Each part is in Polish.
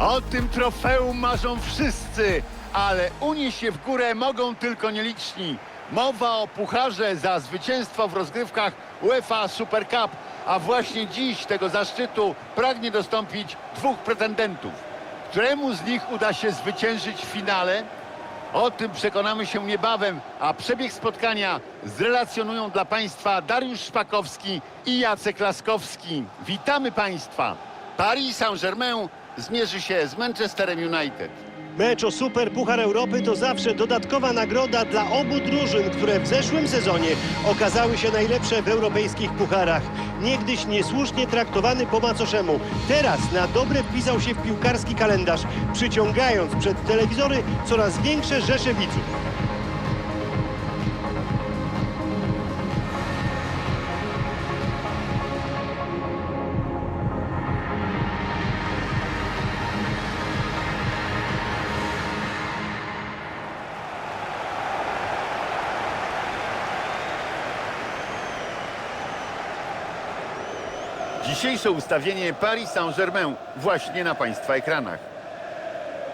O tym trofeum marzą wszyscy, ale unieść się w górę mogą tylko nieliczni. Mowa o pucharze za zwycięstwo w rozgrywkach UEFA Super Cup, a właśnie dziś tego zaszczytu pragnie dostąpić dwóch pretendentów. Któremu z nich uda się zwyciężyć w finale? O tym przekonamy się niebawem, a przebieg spotkania zrelacjonują dla Państwa Dariusz Szpakowski i Jacek Laskowski. Witamy Państwa. Paris Saint-Germain zmierzy się z Manchesterem United. Mecz o Super Puchar Europy to zawsze dodatkowa nagroda dla obu drużyn, które w zeszłym sezonie okazały się najlepsze w europejskich pucharach. Niegdyś niesłusznie traktowany po macoszemu. Teraz na dobre wpisał się w piłkarski kalendarz, przyciągając przed telewizory coraz większe rzesze widzów. Dzisiejsze ustawienie Paris Saint-Germain właśnie na Państwa ekranach.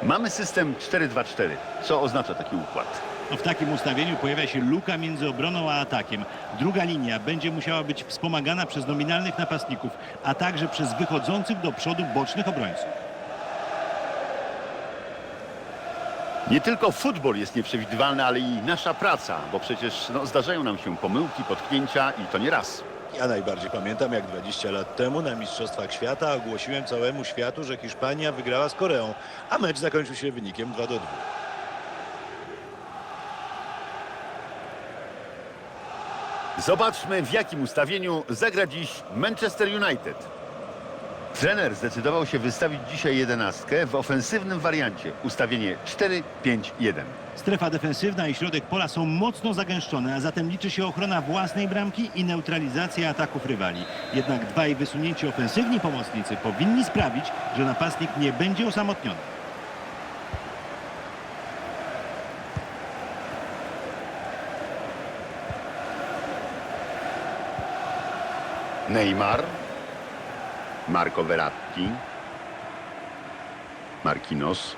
Mamy system 4-2-4. Co oznacza taki układ? No w takim ustawieniu pojawia się luka między obroną a atakiem. Druga linia będzie musiała być wspomagana przez nominalnych napastników, a także przez wychodzących do przodu bocznych obrońców. Nie tylko futbol jest nieprzewidywalny, ale i nasza praca, bo przecież no, zdarzają nam się pomyłki, potknięcia i to nie raz. Ja najbardziej pamiętam, jak 20 lat temu na Mistrzostwach Świata ogłosiłem całemu światu, że Hiszpania wygrała z Koreą, a mecz zakończył się wynikiem 2 do 2. Zobaczmy w jakim ustawieniu zagra dziś Manchester United. Trener zdecydował się wystawić dzisiaj jedenastkę w ofensywnym wariancie. Ustawienie 4-5-1. Strefa defensywna i środek pola są mocno zagęszczone, a zatem liczy się ochrona własnej bramki i neutralizacja ataków rywali. Jednak dwaj wysunięci ofensywni pomocnicy powinni sprawić, że napastnik nie będzie osamotniony. Neymar, Marco Verratti, Marquinhos,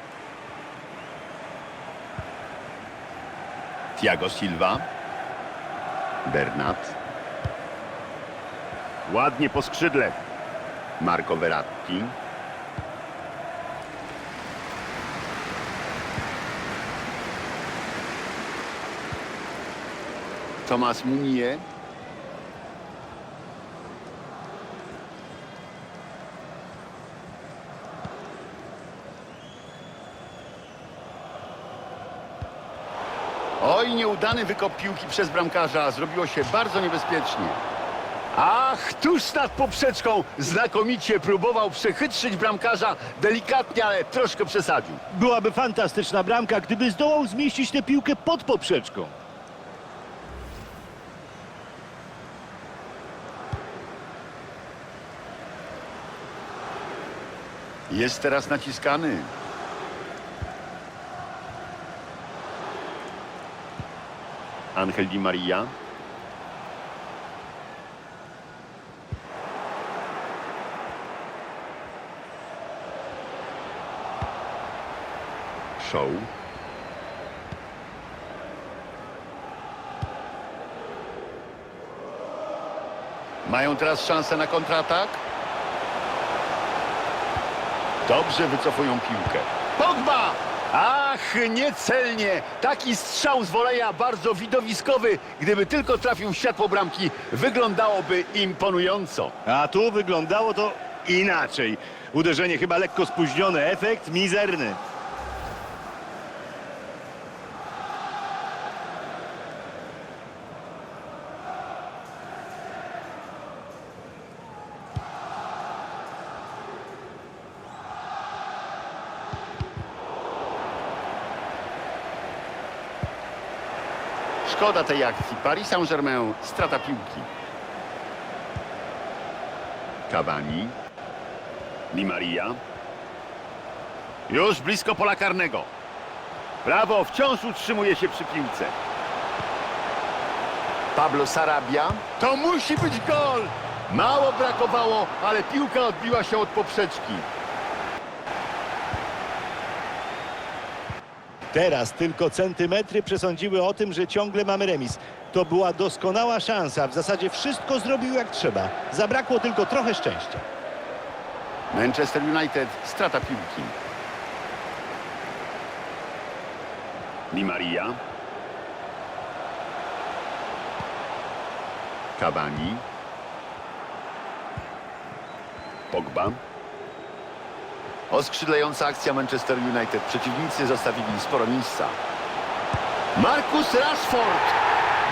Thiago Silva, Bernat. Ładnie po skrzydle. Marco Verratti. Tomas Munier. Oj, nieudany wykop piłki przez bramkarza. Zrobiło się bardzo niebezpiecznie. Ach, tuż nad poprzeczką znakomicie próbował przechytrzyć bramkarza delikatnie, ale troszkę przesadził. Byłaby fantastyczna bramka, gdyby zdołał zmieścić tę piłkę pod poprzeczką. Jest teraz naciskany. Angel Di Maria. Show. Mają teraz szansę na kontratak. Dobrze wycofują piłkę. Pogba! Ach, niecelnie. Taki strzał z woleja bardzo widowiskowy. Gdyby tylko trafił w światło bramki, wyglądałoby imponująco. A tu wyglądało to inaczej. Uderzenie chyba lekko spóźnione, efekt mizerny. Szkoda tej akcji. Paris Saint-Germain strata piłki. Cavani. Di Maria. Już blisko pola karnego. Brawo, wciąż utrzymuje się przy piłce. Pablo Sarabia. To musi być gol! Mało brakowało, ale piłka odbiła się od poprzeczki. Teraz tylko centymetry przesądziły o tym, że ciągle mamy remis. To była doskonała szansa. W zasadzie wszystko zrobił jak trzeba. Zabrakło tylko trochę szczęścia. Manchester United strata piłki. Di Maria. Cavani. Pogba. Oskrzydlająca akcja Manchester United. Przeciwnicy zostawili sporo miejsca. Marcus Rashford.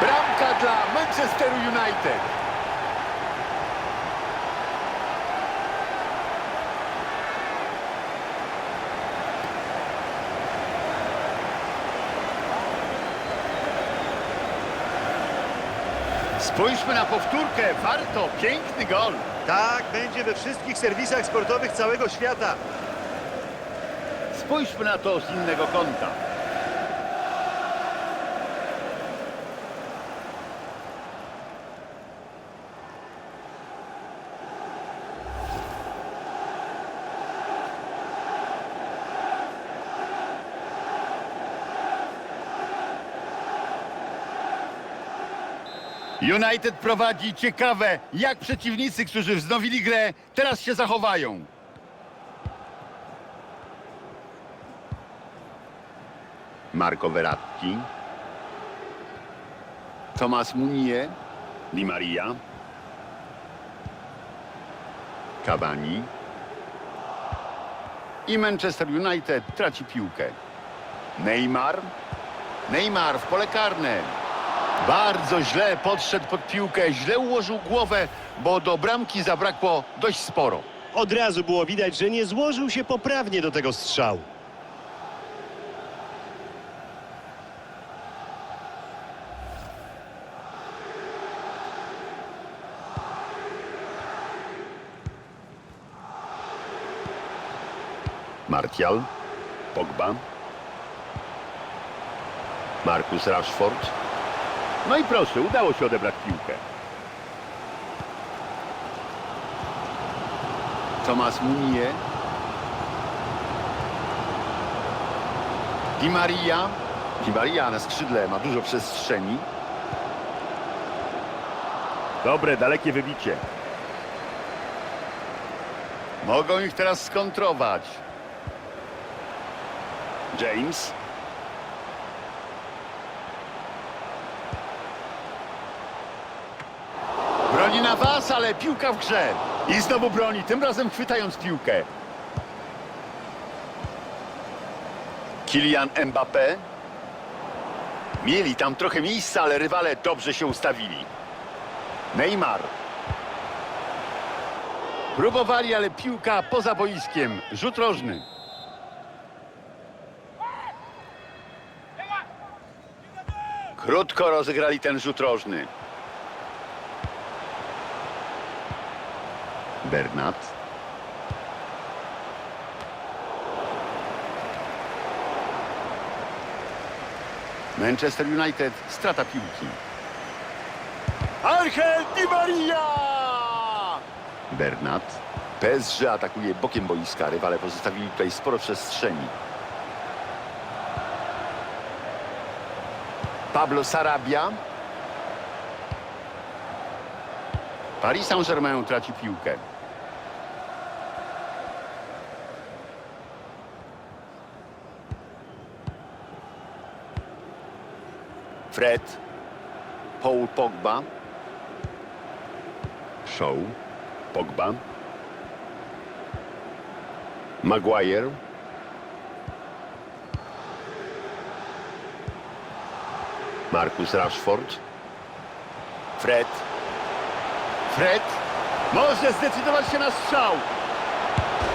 Bramka dla Manchester United. Spójrzmy na powtórkę. Warto. Piękny gol. Tak, będzie we wszystkich serwisach sportowych całego świata. Spójrzmy na to z innego kąta. United prowadzi ciekawe, jak przeciwnicy, którzy wznowili grę, teraz się zachowają. Marco Verratti. Tomas Munie. Di Maria. Cavani. I Manchester United traci piłkę. Neymar. Neymar w pole karne. Bardzo źle podszedł pod piłkę, źle ułożył głowę, bo do bramki zabrakło dość sporo. Od razu było widać, że nie złożył się poprawnie do tego strzału. Martial, Pogba, Marcus Rashford. No i proszę, udało się odebrać piłkę. Tomas Munie. Di Maria. Di Maria na skrzydle ma dużo przestrzeni. Dobre, dalekie wybicie. Mogą ich teraz skontrować. James. Broni na was, ale piłka w grze. I znowu broni, tym razem chwytając piłkę. Kylian Mbappé. Mieli tam trochę miejsca, ale rywale dobrze się ustawili. Neymar. Próbowali, ale piłka poza boiskiem. Rzut rożny. Krótko rozegrali ten rzut rożny. Bernat. Manchester United strata piłki. Angel Di Maria! Bernat. PSG atakuje bokiem boiska. Rywale pozostawili tutaj sporo przestrzeni. Pablo Sarabia. Paris Saint-Germain traci piłkę. Fred. Paul Pogba. Show. Pogba. Maguire. Marcus Rashford. Fred. Fred. Może zdecydować się na strzał.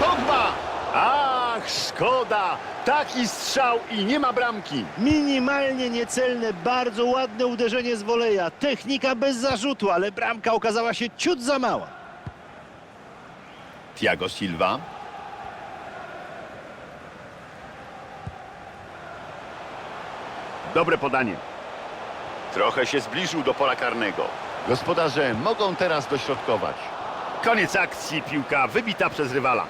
Pogba. Ach, szkoda. Taki strzał i nie ma bramki. Minimalnie niecelne, bardzo ładne uderzenie z woleja. Technika bez zarzutu, ale bramka okazała się ciut za mała. Thiago Silva. Dobre podanie. Trochę się zbliżył do pola karnego. Gospodarze mogą teraz dośrodkować. Koniec akcji, piłka wybita przez rywala.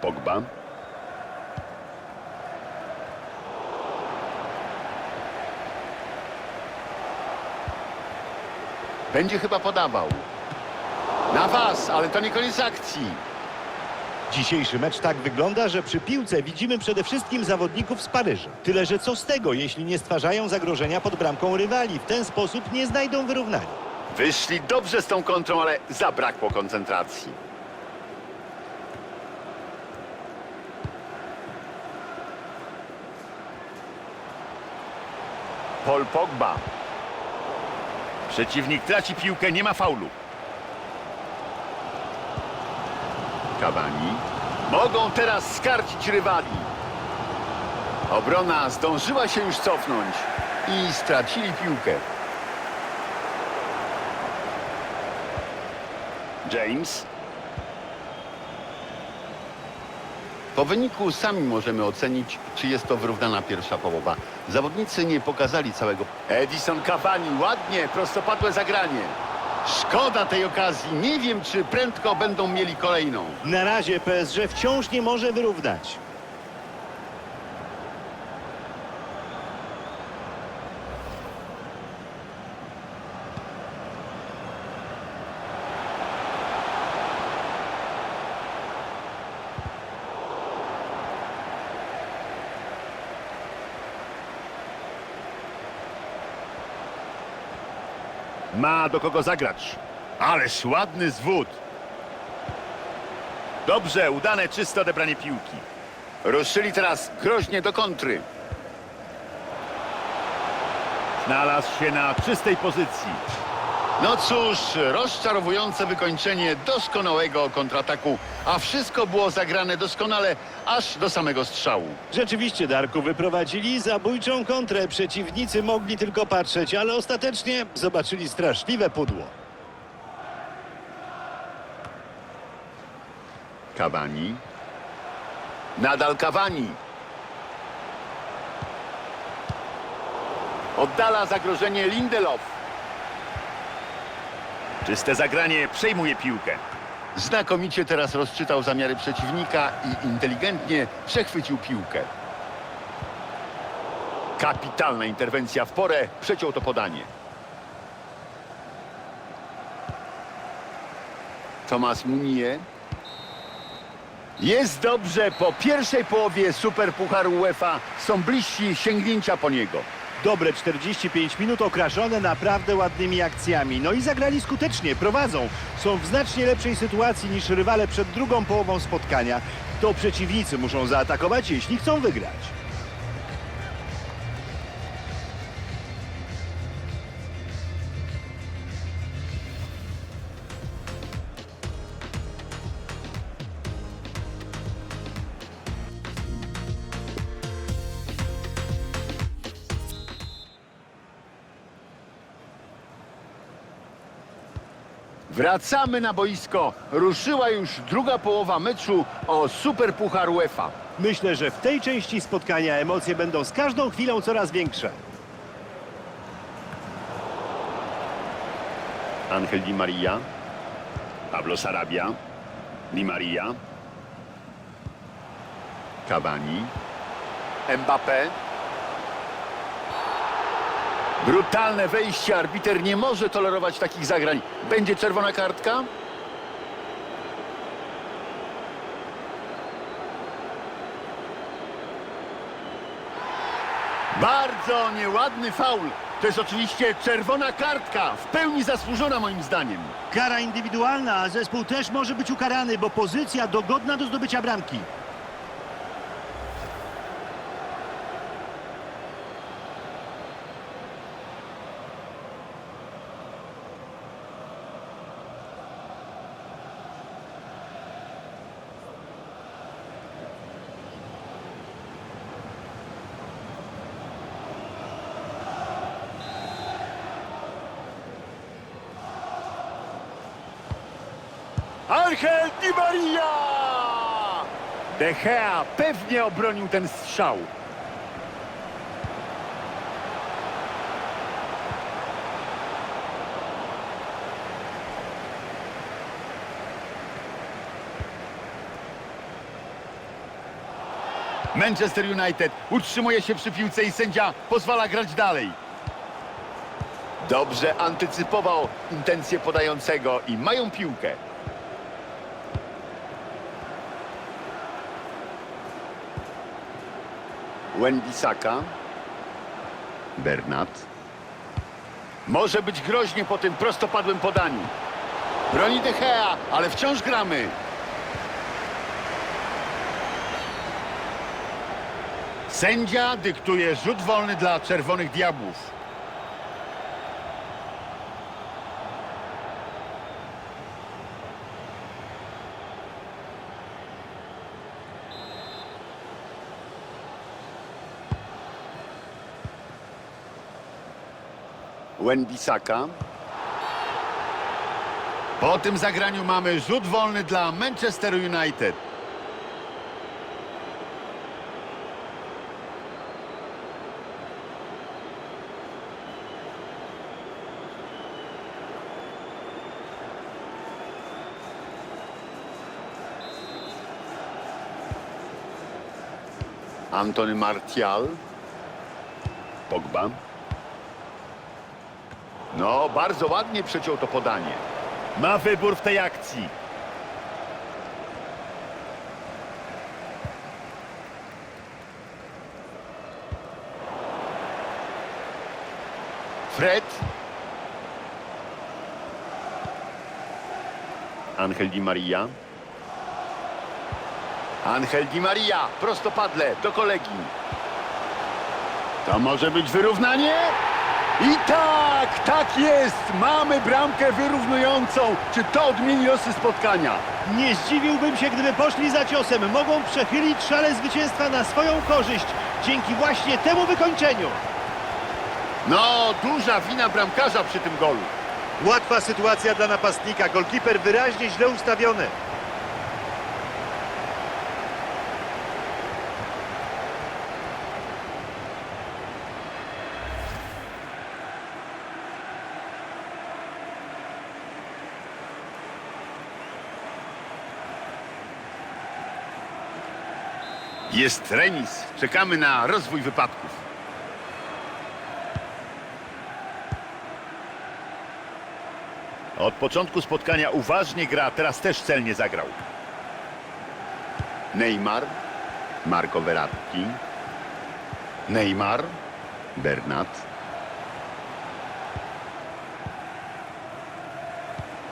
Pogba. Będzie chyba podawał. Na was, ale to nie koniec akcji. Dzisiejszy mecz tak wygląda, że przy piłce widzimy przede wszystkim zawodników z Paryża. Tyle, że co z tego, jeśli nie stwarzają zagrożenia pod bramką rywali? W ten sposób nie znajdą wyrównania. Wyszli dobrze z tą kontrą, ale zabrakło koncentracji. Paul Pogba. Przeciwnik traci piłkę, nie ma faulu. Cavani. Mogą teraz skarcić rywali. Obrona zdążyła się już cofnąć i stracili piłkę. James. Po wyniku sami możemy ocenić, czy jest to wyrównana pierwsza połowa. Zawodnicy nie pokazali całego. Edison Cavani, ładnie, prostopadłe zagranie. Szkoda tej okazji. Nie wiem, czy prędko będą mieli kolejną. Na razie PSG wciąż nie może wyrównać. Ma do kogo zagrać. Ależ ładny zwód. Dobrze, udane czyste odebranie piłki. Ruszyli teraz groźnie do kontry. Znalazł się na czystej pozycji. No cóż, rozczarowujące wykończenie doskonałego kontrataku, a wszystko było zagrane doskonale aż do samego strzału. Rzeczywiście, Darku, wyprowadzili zabójczą kontrę. Przeciwnicy mogli tylko patrzeć, ale ostatecznie zobaczyli straszliwe pudło. Cavani. Nadal Cavani. Oddala zagrożenie Lindelof. Czyste zagranie przejmuje piłkę. Znakomicie teraz rozczytał zamiary przeciwnika i inteligentnie przechwycił piłkę. Kapitalna interwencja w porę przeciął to podanie. Tomasz Munie. Jest dobrze, po pierwszej połowie Superpucharu UEFA są bliżsi sięgnięcia po niego. Dobre 45 minut okraszone naprawdę ładnymi akcjami. No i zagrali skutecznie, prowadzą. Są w znacznie lepszej sytuacji niż rywale przed drugą połową spotkania. To przeciwnicy muszą zaatakować, jeśli chcą wygrać. Wracamy na boisko. Ruszyła już druga połowa meczu o Superpuchar UEFA. Myślę, że w tej części spotkania emocje będą z każdą chwilą coraz większe. Angel Di Maria. Pablo Sarabia. Di Maria. Cavani. Mbappé. Brutalne wejście. Arbiter nie może tolerować takich zagrań. Będzie czerwona kartka? Bardzo nieładny faul. To jest oczywiście czerwona kartka. W pełni zasłużona moim zdaniem. Kara indywidualna, a zespół też może być ukarany, bo pozycja dogodna do zdobycia bramki. Angel Di Maria! De Gea pewnie obronił ten strzał. Manchester United utrzymuje się przy piłce i sędzia pozwala grać dalej. Dobrze antycypował intencje podającego i mają piłkę. Wen-Bissaka. Bernat. Może być groźnie po tym prostopadłym podaniu. Broni De Gea, ale wciąż gramy. Sędzia dyktuje rzut wolny dla Czerwonych Diabłów. Wen-Bissaka. Po tym zagraniu mamy rzut wolny dla Manchester United. Antony Martial. Pogba. No, bardzo ładnie przeciął to podanie. Ma wybór w tej akcji. Fred. Angel Di Maria. Angel Di Maria, prostopadle, do kolegi. To może być wyrównanie? I tak, tak jest! Mamy bramkę wyrównującą. Czy to odmieni losy spotkania? Nie zdziwiłbym się, gdyby poszli za ciosem. Mogą przechylić szale zwycięstwa na swoją korzyść dzięki właśnie temu wykończeniu. No, duża wina bramkarza przy tym golu. Łatwa sytuacja dla napastnika. Golkiper wyraźnie źle ustawiony. Jest remis. Czekamy na rozwój wypadków. Od początku spotkania uważnie gra, teraz też celnie zagrał. Neymar, Marco Verratti, Neymar, Bernat,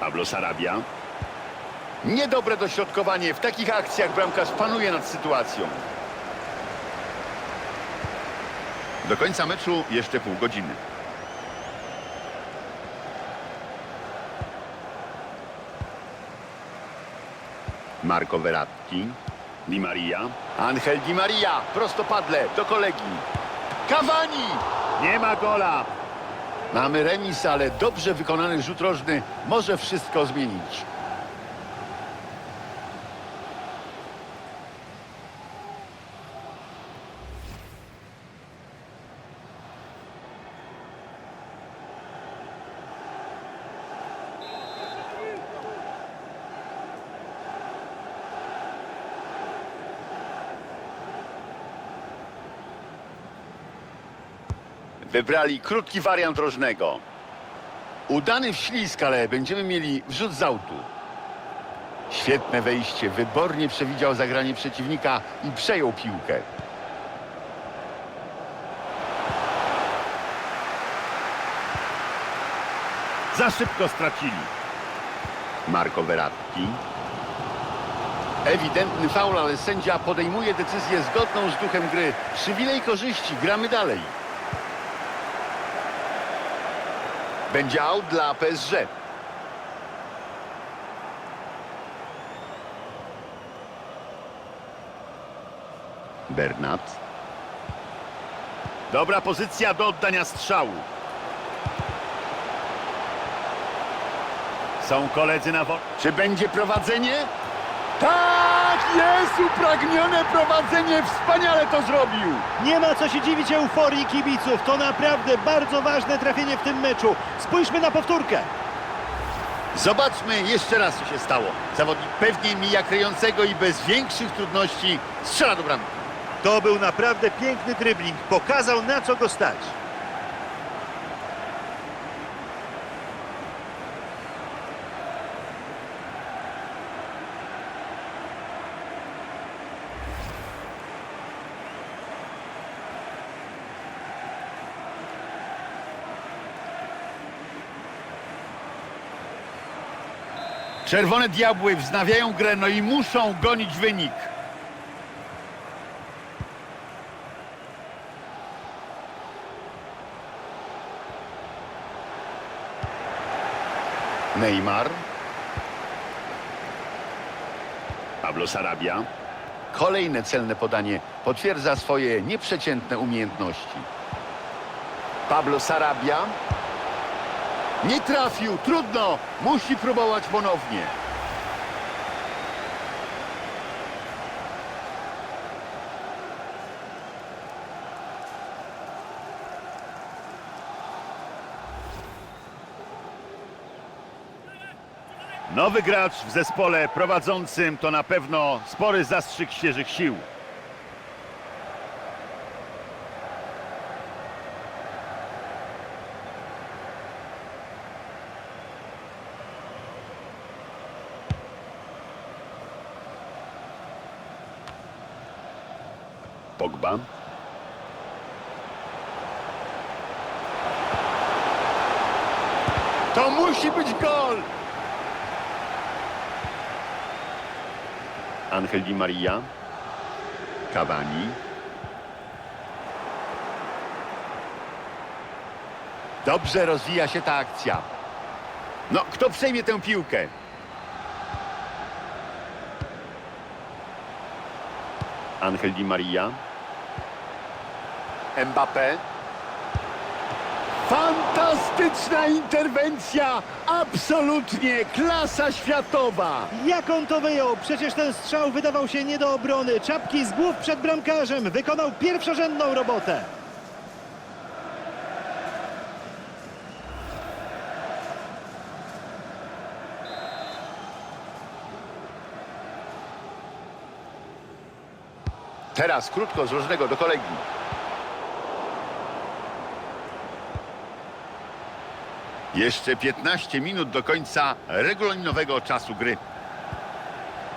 Pablo Sarabia. Niedobre dośrodkowanie. W takich akcjach bramkarz panuje nad sytuacją. Do końca meczu jeszcze pół godziny. Marco Verratti, Di Maria, Angel Di Maria, prostopadle, do kolegi. Cavani! Nie ma gola. Mamy remis, ale dobrze wykonany rzut rożny może wszystko zmienić. Wybrali krótki wariant rożnego. Udany wślizg, ale będziemy mieli wrzut z autu. Świetne wejście. Wybornie przewidział zagranie przeciwnika i przejął piłkę. Za szybko stracili. Marco Verratti. Ewidentny faul, ale sędzia podejmuje decyzję zgodną z duchem gry. Przywilej korzyści. Gramy dalej. Będzie aut dla PSG. Bernat. Dobra pozycja do oddania strzału. Są koledzy na wo... Czy będzie prowadzenie? Tak, jest upragnione prowadzenie. Wspaniale to zrobił. Nie ma co się dziwić euforii kibiców. To naprawdę bardzo ważne trafienie w tym meczu. Spójrzmy na powtórkę. Zobaczmy jeszcze raz, co się stało. Zawodnik pewnie mija kryjącego i bez większych trudności strzela do bramki. To był naprawdę piękny dribbling. Pokazał na co go stać. Czerwone diabły wznawiają grę, no i muszą gonić wynik. Neymar. Pablo Sarabia. Kolejne celne podanie potwierdza swoje nieprzeciętne umiejętności. Pablo Sarabia. Nie trafił, trudno, musi próbować ponownie. Nowy gracz w zespole prowadzącym to na pewno spory zastrzyk świeżych sił. Pogba. To musi być gol! Angel Di Maria. Cavani. Dobrze rozwija się ta akcja. No, kto przejmie tę piłkę? Angel Di Maria. Mbappé. Fantastyczna interwencja! Absolutnie klasa światowa! Jak on to wyjął? Przecież ten strzał wydawał się nie do obrony. Czapki z głów przed bramkarzem. Wykonał pierwszorzędną robotę. Teraz krótko z różnego do kolegi. Jeszcze 15 minut do końca regulaminowego czasu gry.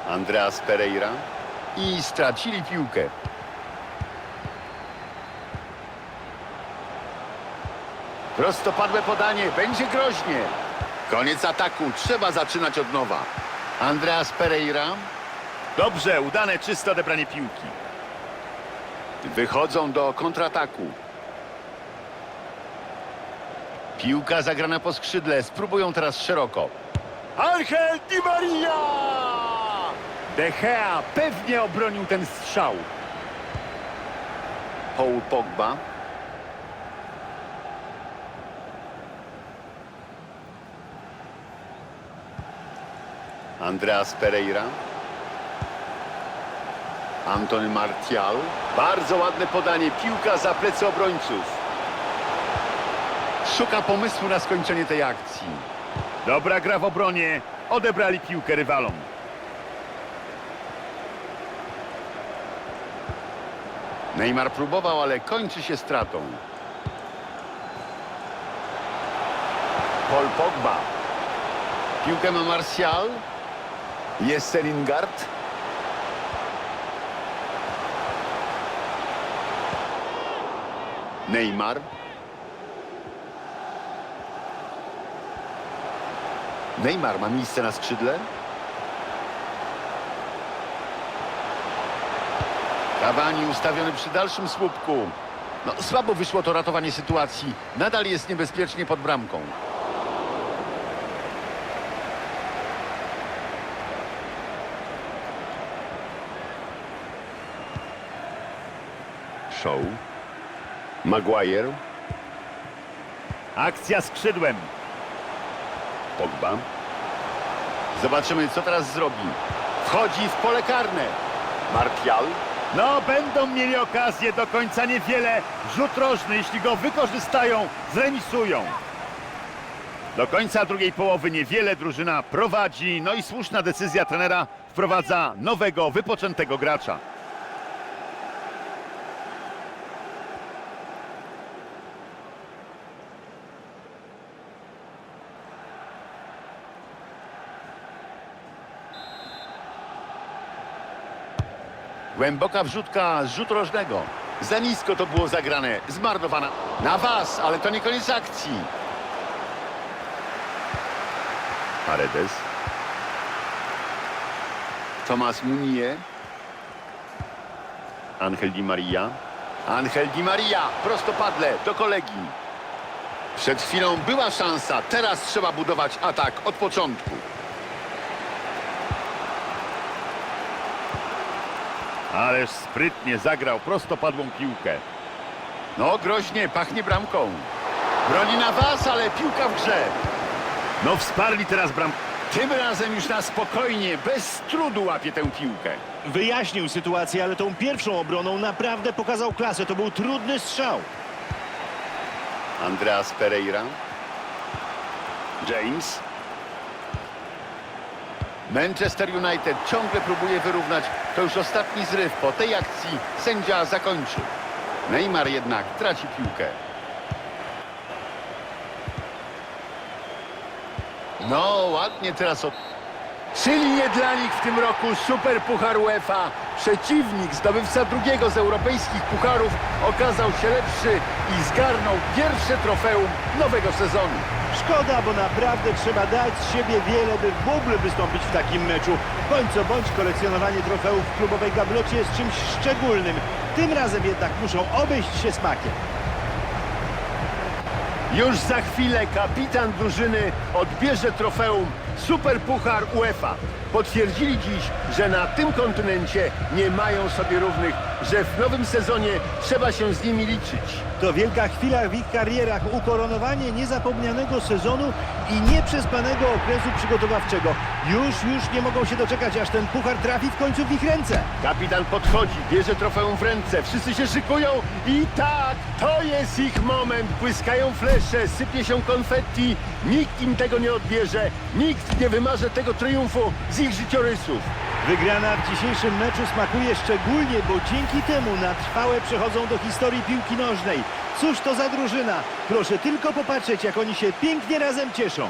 Andreas Pereira i stracili piłkę. Prostopadłe podanie, będzie groźnie. Koniec ataku, trzeba zaczynać od nowa. Andreas Pereira Dobrze, udane czyste odebranie piłki. Wychodzą do kontrataku. Piłka zagrana po skrzydle. Spróbują teraz szeroko. Angel Di Maria! De Gea pewnie obronił ten strzał. Paul Pogba. Andreas Pereira. Antony Martial. Bardzo ładne podanie. Piłka za plecy obrońców. Szuka pomysłu na skończenie tej akcji. Dobra gra w obronie. Odebrali piłkę rywalom. Neymar próbował, ale kończy się stratą. Paul Pogba. Piłkę ma Martial. Jest Lingard. Neymar. Neymar ma miejsce na skrzydle. Cavani ustawiony przy dalszym słupku. No, słabo wyszło to ratowanie sytuacji. Nadal jest niebezpiecznie pod bramką. Show. Maguire. Akcja skrzydłem. Pogba. Zobaczymy, co teraz zrobi. Wchodzi w pole karne. Martial. No, będą mieli okazję, do końca niewiele. Rzut rożny, jeśli go wykorzystają, zremisują. Do końca drugiej połowy niewiele drużyna prowadzi, no i słuszna decyzja trenera wprowadza nowego, wypoczętego gracza. Głęboka wrzutka z rzutu rożnego. Za nisko to było zagrane. Zmarnowana. Na was, ale to nie koniec akcji. Paredes. Tomas Munie. Angel Di Maria. Angel Di Maria. Prostopadle do kolegi. Przed chwilą była szansa. Teraz trzeba budować atak od początku. Ależ sprytnie zagrał prostopadłą piłkę. No groźnie, pachnie bramką. Broni na was, ale piłka w grze. No wsparli teraz bram. Tym razem już na spokojnie, bez trudu łapie tę piłkę. Wyjaśnił sytuację, ale tą pierwszą obroną naprawdę pokazał klasę. To był trudny strzał. Andreas Pereira. James. Manchester United ciągle próbuje wyrównać. To już ostatni zryw. Po tej akcji sędzia zakończy. Neymar jednak traci piłkę. No, ładnie teraz od... Czyli nie dla nich w tym roku Super Puchar UEFA. Przeciwnik, zdobywca drugiego z europejskich pucharów, okazał się lepszy i zgarnął pierwsze trofeum nowego sezonu. Szkoda, bo naprawdę trzeba dać z siebie wiele, by w ogóle wystąpić w takim meczu. Bądź co bądź kolekcjonowanie trofeów w klubowej gablocie jest czymś szczególnym. Tym razem jednak muszą obejść się smakiem. Już za chwilę kapitan drużyny odbierze trofeum Super Puchar UEFA. Potwierdzili dziś, że na tym kontynencie nie mają sobie równych, że w nowym sezonie trzeba się z nimi liczyć. To wielka chwila w ich karierach, ukoronowanie niezapomnianego sezonu i nieprzespanego okresu przygotowawczego. Już, już nie mogą się doczekać, aż ten puchar trafi w końcu w ich ręce. Kapitan podchodzi, bierze trofeum w ręce, wszyscy się szykują i tak, to jest ich moment. Błyskają flesze, sypie się konfetti, nikt im tego nie odbierze, nikt nie wymarze tego triumfu z ich życiorysów. Wygrana w dzisiejszym meczu smakuje szczególnie, bo dzięki temu na trwałe przechodzą do historii piłki nożnej. Cóż to za drużyna? Proszę tylko popatrzeć, jak oni się pięknie razem cieszą.